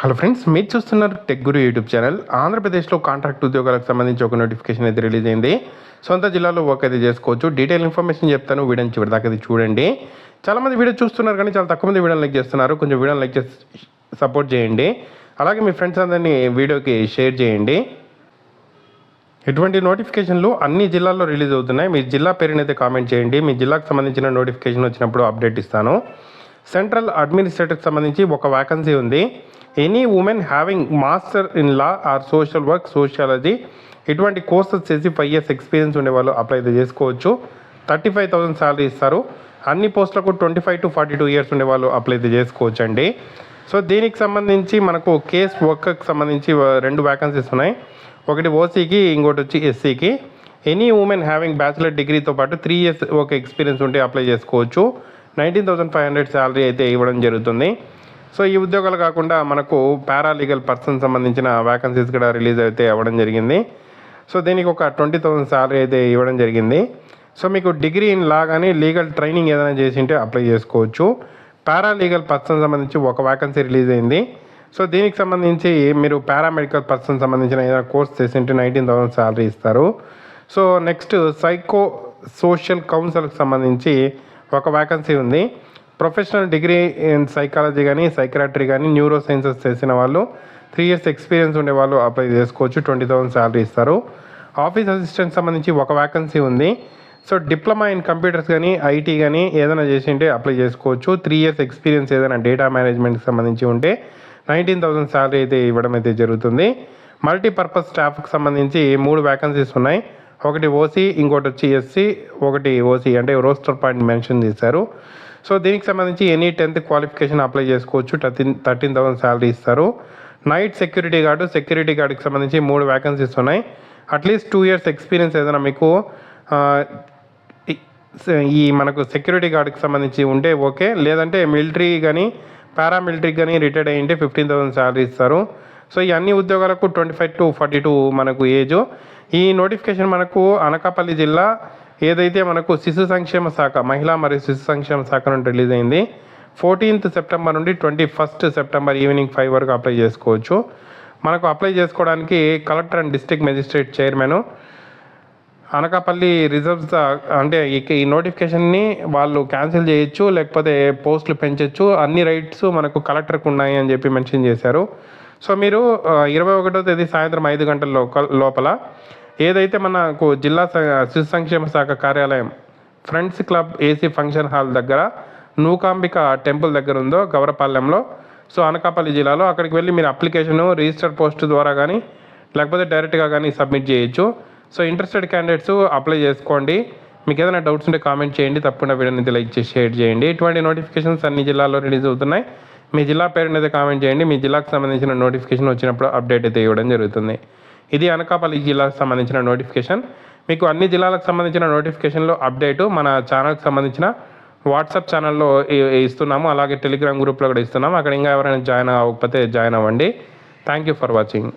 Hello friends మీరు చూస్తున్నారు tech guru YouTube channel ఆంధ్రప్రదేశ్లో కాంట్రాక్ట్ ఉద్యోగాలకు సంబంధించి ఒక నోటిఫికేషన్ అయితే రిలీజ్ అయింది. సొంత జిల్లాలో వర్క్ అయితే చేసుకోవచ్చు. డీటెయిల్ ఇన్ఫర్మేషన్ చెప్తాను. వీడియోని చివరి దాకా అది చూడండి. చాలామంది వీడియో చూస్తున్నారు కానీ చాలా తక్కువ మంది వీడియోని లైక్ చేస్తున్నారు. కొంచెం వీడియోని లైక్ చేసి సపోర్ట్ చేయండి. అలాగే మీ ఫ్రెండ్స్ అందరినీ వీడియోకి షేర్ చేయండి. ఇటువంటి నోటిఫికేషన్లు అన్ని జిల్లాల్లో రిలీజ్ అవుతున్నాయి. మీ జిల్లా పేరునైతే కామెంట్ చేయండి. మీ జిల్లాకు సంబంధించిన నోటిఫికేషన్ వచ్చినప్పుడు అప్డేట్ ఇస్తాను. సెంట్రల్ అడ్మినిస్ట్రేటర్కి సంబంధించి ఒక వ్యాకన్సీ ఉంది. Any women having master in law or social work sociology ఇటువంటి కోర్సెస్ చేసి ఫైవ్ ఇయర్స్ ఎక్స్పీరియన్స్ ఉండేవాళ్ళు అప్లై అయితే చేసుకోవచ్చు. థర్టీ ఫైవ్ థౌసండ్ శాలరీ ఇస్తారు. అన్ని పోస్టులకు twenty five to forty two years ఉండే వాళ్ళు అప్లై అయితే చేసుకోవచ్చు అండి సో దీనికి సంబంధించి మనకు కేస్ వర్క్కి సంబంధించి రెండు వ్యాకన్సీస్ ఉన్నాయి. ఒకటి ఓసీకి ఇంకోటి వచ్చి ఎస్సీకి ఎనీ ఉమెన్ హ్యావింగ్ బ్యాచిలర్ డిగ్రీతో పాటు త్రీ ఇయర్స్ ఒక ఎక్స్పీరియన్స్ ఉంటే అప్లై చేసుకోవచ్చు. Nineteen thousand five hundred salary అయితే ఇవ్వడం జరుగుతుంది. సో ఈ ఉద్యోగాలు కాకుండా మనకు పారాలీగల్ పర్సన్ సంబంధించిన వ్యాకన్సీస్ కూడా రిలీజ్ అయితే అవ్వడం జరిగింది. సో దీనికి ఒక ట్వంటీ థౌసండ్ శాలరీ అయితే ఇవ్వడం జరిగింది. సో మీకు డిగ్రీ ఇన్ లా కానీ లీగల్ ట్రైనింగ్ ఏదైనా చేసి ఉంటే అప్లై చేసుకోవచ్చు. పారాలీగల్ పర్సన్ సంబంధించి ఒక వ్యాకన్సీ రిలీజ్ అయింది. సో దీనికి సంబంధించి మీరు పారామెడికల్ పర్సన్ సంబంధించిన ఏదైనా కోర్స్ చేసి ఉంటే నైన్టీన్ థౌసండ్ శాలరీ ఇస్తారు. సో నెక్స్ట్ సైకో సోషల్ కౌన్సిల్కి సంబంధించి ఒక వ్యాకన్సీ ఉంది. ప్రొఫెషనల్ డిగ్రీ ఇన్ సైకాలజీ కానీ సైక్రాటరీ కానీ న్యూరో సైన్సెస్ చేసిన వాళ్ళు త్రీ ఇయర్స్ ఎక్స్పీరియన్స్ ఉండే వాళ్ళు అప్లై చేసుకోవచ్చు ట్వంటీ థౌసండ్ శాలరీ ఇస్తారు. ఆఫీస్ అసిస్టెంట్ సంబంధించి ఒక వ్యాకన్సీ ఉంది. సో డిప్లొమా ఇన్ కంప్యూటర్స్ కానీ ఐటీ కానీ ఏదైనా చేసి ఉంటే అప్లై చేసుకోవచ్చు. త్రీ ఇయర్స్ ఎక్స్పీరియన్స్ ఏదైనా డేటా మేనేజ్మెంట్కి సంబంధించి ఉంటే నైన్టీన్ థౌసండ్ శాలరీ అయితే ఇవ్వడం అయితే జరుగుతుంది. మల్టీపర్పస్ స్టాఫ్కి సంబంధించి మూడు వ్యాకన్సీస్ ఉన్నాయి. ఒకటి ఓసీ ఇంకోటి వచ్చి ఎస్సీ ఒకటి ఓసీ అంటే రోస్టర్ పాయింట్ మెన్షన్ చేశారు. సో దీనికి సంబంధించి ఎనీ టెన్త్ క్వాలిఫికేషన్ అప్లై చేసుకోవచ్చు. థర్టీన్ థర్టీన్ థౌసండ్ శాలరీ ఇస్తారు. నైట్ సెక్యూరిటీ గార్డు సెక్యూరిటీ గార్డుకి సంబంధించి మూడు వ్యాకెన్సీస్ ఉన్నాయి. అట్లీస్ట్ టూ ఇయర్స్ ఎక్స్పీరియన్స్ ఏదైనా మీకు ఈ- మనకు సెక్యూరిటీ గార్డ్కి సంబంధించి ఉంటే ఓకే లేదంటే మిలిటరీ కానీ పారామిలిటరీ కానీ రిటైర్డ్ అయ్యింటే ఫిఫ్టీన్ థౌసండ్ శాలరీ ఇస్తారు. సో ఈ అన్ని ఉద్యోగాలకు twenty five to forty two మనకు ఏజ్ ఈ నోటిఫికేషన్ మనకు అనకాపల్లి జిల్లా ఏదైతే మనకు శిశు సంక్షేమ శాఖ మహిళా మరియు శిశు సంక్షేమ శాఖ నుండి రిలీజ్ అయింది ఫోర్టీన్త్ సెప్టెంబర్ నుండి twenty first September evening five వరకు అప్లై చేసుకోవచ్చు. మనకు అప్లై చేసుకోవడానికి collector and district magistrate chairman Anakapalli reserves అంటే ఈ- నోటిఫికేషన్ని వాళ్ళు క్యాన్సిల్ చేయొచ్చు లేకపోతే పోస్టులు పెంచొచ్చు. అన్ని రైట్స్ మనకు కలెక్టర్కి ఉన్నాయి అని చెప్పి మెన్షన్ చేశారు. సో మీరు ఇరవై ఒకటో తేదీ సాయంత్రం ఐదు గంటల లోక- లోపల ఏదైతే మనకు జిల్లా శిశు సంక్షేమ శాఖ కార్యాలయం friends club AC function hall దగ్గర నూకాంబిక టెంపుల్ దగ్గర ఉందో గౌరపాలెంలో సో అనకాపల్లి జిల్లాలో అక్కడికి వెళ్ళి మీరు అప్లికేషను రిజిస్టర్ పోస్ట్ ద్వారా కానీ లేకపోతే డైరెక్ట్గా కానీ సబ్మిట్ చేయొచ్చు. సో ఇంట్రెస్టెడ్ క్యాండిడేట్స్ అప్లై చేసుకోండి. మీకు ఏదైనా డౌట్స్ ఉంటే కామెంట్ చేయండి. తప్పకుండా వీడియోని లైక్ చేసి షేర్ చేయండి. ఇటువంటి నోటిఫికేషన్స్ అన్ని జిల్లాల్లో రిలీజ్ అవుతున్నాయి. మీ జిల్లా పేరుని అయితే కామెంట్ చేయండి. మీ జిల్లాకు సంబంధించిన నోటిఫికేషన్ వచ్చినప్పుడు అప్డేట్ అయితే ఇవ్వడం జరుగుతుంది. ఇది అనకాపల్లి జిల్లాకు సంబంధించిన నోటిఫికేషన్ మీకు అన్ని జిల్లాలకు సంబంధించిన నోటిఫికేషన్లో అప్డేటు మన ఛానల్కి సంబంధించిన వాట్సాప్ ఛానల్లో ఇస్తున్నాము. అలాగే టెలిగ్రామ్ గ్రూప్లో కూడా ఇస్తున్నాము. అక్కడ ఇంకా ఎవరైనా జాయిన్ అవ్వకపోతే జాయిన్ అవ్వండి. Thank you for watching